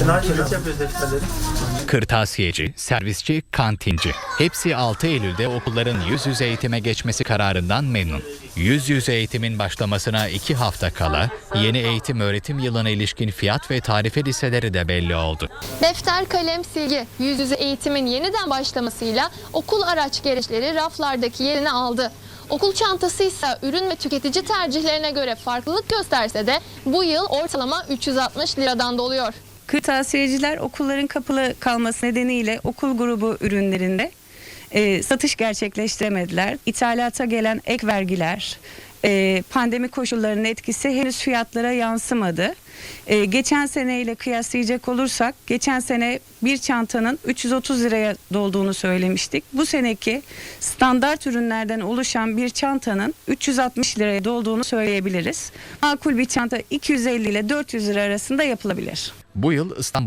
Yapıyoruz defterleri? Kırtasiyeci, servisçi, kantinci. Hepsi 6 Eylül'de okulların yüz yüze eğitime geçmesi kararından memnun. Yüz yüze eğitimin başlamasına 2 hafta kala yeni eğitim öğretim yılına ilişkin fiyat ve tarife listeleri de belli oldu. Defter, kalem, silgi, yüz yüze eğitimin yeniden başlamasıyla okul araç gereçleri raflardaki yerini aldı. Okul çantası ise ürün ve tüketici tercihlerine göre farklılık gösterse de bu yıl ortalama 360 liradan doluyor. Kırtasiyeciler okulların kapalı kalması nedeniyle okul grubu ürünlerinde e, satış gerçekleştiremediler. İthalata gelen ek vergiler, e, pandemi koşullarının etkisi henüz fiyatlara yansımadı. E, geçen seneyle kıyaslayacak olursak geçen sene bir çantanın 330 liraya dolduğunu söylemiştik. Bu seneki standart ürünlerden oluşan bir çantanın 360 liraya dolduğunu söyleyebiliriz. Makul bir çanta 250 ile 400 lira arasında yapılabilir. Bu yıl İstanbul